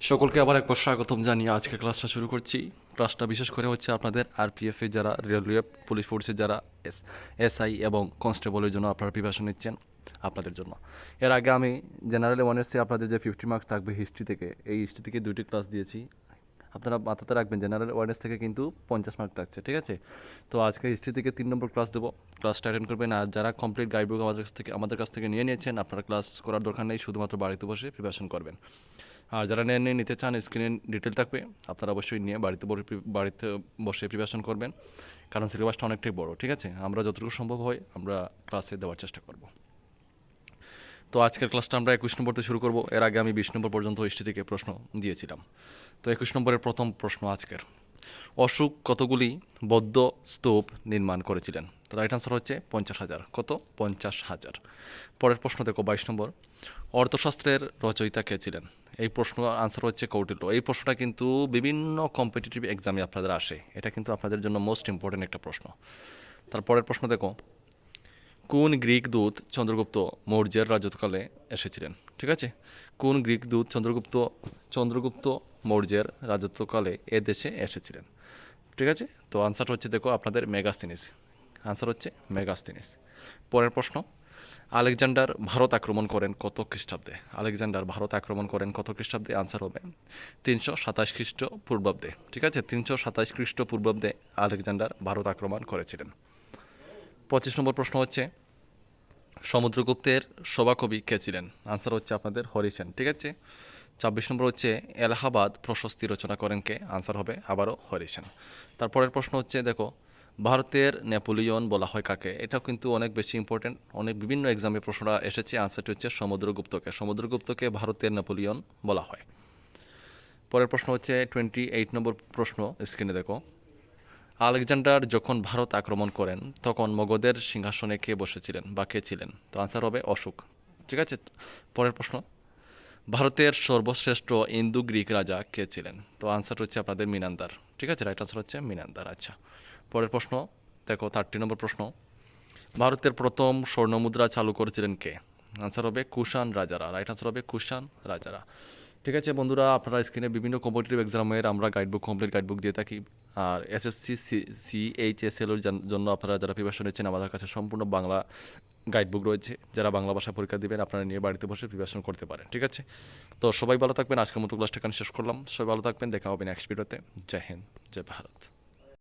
সকলকে আবার একবার স্বাগতম জানিয়ে আজকে ক্লাসটা শুরু করছি। ক্লাসটা বিশেষ করে হচ্ছে আপনাদের আরপিএফ যারা রেলওয়ে পুলিশ ফোর্সে যারা এস এসআই এবং কনস্টেবলের জন্য আপনারা প্রিপারেশন নিচ্ছেন আপনাদের জন্য। এর আগে আমি জেনারেল ওয়ানেসে আপনাদের যে ফিফটি মার্কস থাকবে হিস্ট্রি থেকে, এই হিস্ট্রি থেকে দুইটি ক্লাস দিয়েছি। আপনারা মাথাতে রাখবেন জেনারেল অ্যাওয়ারনেস থেকে কিন্তু পঞ্চাশ মার্ক থাকছে, ঠিক আছে? তো আজকে হিস্ট্রি থেকে তিন নম্বর ক্লাস দেবো। ক্লাসটা অ্যাটেন্ড করবেন আর যারা কমপ্লিট গাইডবুক আমাদের কাছ থেকে, আমাদের কাছ থেকে নিয়ে নিয়েছেন, আপনারা ক্লাস করার দরকার নেই, শুধুমাত্র বাড়িতে বসে প্রিপারেশন করবেন। আর যারা নেন নিতে চান, স্ক্রিনে ডিটেল থাকবে। আপনারা অবশ্যই নিয়ে বাড়িতে বাড়িতে বসে প্রিপারেশন করবেন, কারণ সিলেবাসটা অনেকটাই বড়, ঠিক আছে? আমরা যতটুকু সম্ভব হয়, আমরা ক্লাসে দেওয়ার চেষ্টা করব। তো আজকের ক্লাসটা আমরা একুশ নম্বরতে শুরু করব। এর আগে আমি বিশ নম্বর পর্যন্ত হিস্ট্রি থেকে প্রশ্ন দিয়েছিলাম। তো একুশ নম্বরের প্রথম প্রশ্ন আজকের। অশোক কতগুলি বৌদ্ধ স্তূপ নির্মাণ করেছিলেন? তো রাইট আনসার হচ্ছে পঞ্চাশ হাজার। কত? পঞ্চাশ হাজার। পরের প্রশ্ন দেখো বাইশ নম্বর। অর্থশাস্ত্রের রচয়িতা কে ছিলেন? এই প্রশ্ন আনসার হচ্ছে কৌটিল্য এই প্রশ্নটা কিন্তু বিভিন্ন কম্পিটিটিভ এক্সামে আপনাদের আসে। এটা কিন্তু আপনাদের জন্য মোস্ট ইম্পর্টেন্ট একটা প্রশ্ন। তারপরের প্রশ্ন দেখো। কোন গ্রিক দূত চন্দ্রগুপ্ত মৌর্যের রাজত্বকালে এসেছিলেন? ঠিক আছে? কোন গ্রিক দূত চন্দ্রগুপ্ত চন্দ্রগুপ্ত মৌর্যের রাজত্বকালে এ দেশে এসেছিলেন? ঠিক আছে? তো আনসার হচ্ছে দেখো আপনাদের মেগাস্তিনিস আনসার হচ্ছে মেগাস্তিনিস পরের প্রশ্ন। আলেকজান্ডার ভারত আক্রমণ করেন কত খ্রিস্টাব্দে? আলেকজান্ডার ভারত আক্রমণ করেন কত খ্রিস্টাব্দে? আনসার হবে তিনশো সাতাশ খ্রিস্ট পূর্বাব্দে ঠিক আছে? তিনশো সাতাশ খ্রিস্ট পূর্বাব্দে আলেকজান্ডার ভারত আক্রমণ করেছিলেন। পঁচিশ নম্বর প্রশ্ন হচ্ছে, সমুদ্রগুপ্তের সভাকবি কে ছিলেন? আনসার হচ্ছে আপনাদের হরিসেন ঠিক আছে? ছাব্বিশ নম্বর হচ্ছে, এলাহাবাদ প্রশস্তি রচনা করেন কে? আনসার হবে আবারও হরিসেন তারপরের প্রশ্ন হচ্ছে, দেখো ভারতের নেপোলিয়ন বলা হয় কাকে? এটাও কিন্তু অনেক বেশি ইম্পর্টেন্ট অনেক বিভিন্ন এক্সামে প্রশ্নটা এসেছে আনসারটি হচ্ছে সমুদ্রগুপ্তকে সমুদ্রগুপ্তকে ভারতের নেপোলিয়ন বলা হয়। পরের প্রশ্ন হচ্ছে টোয়েন্টি এইট নম্বর প্রশ্ন স্ক্রিনে দেখো। আলেকজান্ডার যখন ভারত আক্রমণ করেন, তখন মগধের সিংহাসনে কে বসেছিলেন বা কে ছিলেন? তো আনসার হবে অশোক। ঠিক আছে? পরের প্রশ্ন। ভারতের সর্বশ্রেষ্ঠ ইন্দু গ্রিক রাজা কে ছিলেন? তো আনসার হচ্ছে আপনাদের মিনান্দার। ঠিক আছে? রাইট আনসার হচ্ছে মিনান্দার। আচ্ছা। পরের প্রশ্ন, দেখো থার্টি নম্বর প্রশ্ন। ভারতের প্রথম স্বর্ণমুদ্রা চালু করেছিলেন কে? আনসার হবে কুষাণ রাজারা। রাইট আনসার হবে কুষাণ রাজারা। ঠিক আছে বন্ধুরা, আপনারা স্ক্রিনে বিভিন্ন কম্পিটিটিভ এক্সামের আমরা গাইডবুক কমপ্লিট গাইডবুক দিয়ে থাকি। আর SSC C H S L জন্য আপনারা যারা প্রিপারেশন নিচ্ছেন, আমাদের কাছে সম্পূর্ণ বাংলা গাইডবুক রয়েছে। যারা বাংলা ভাষা পরীক্ষা দেবেন, আপনারা নিয়ে বাড়িতে বসে প্রিপারেশন করতে পারেন। ঠিক আছে? তো সবাই ভালো থাকবেন। আজকের মতো ক্লাসটা এখানে শেষ করলাম। সবাই ভালো থাকবেন। দেখা হবে নেক্সট ভিডিওতে জয় হিন্দ, জয় ভারত।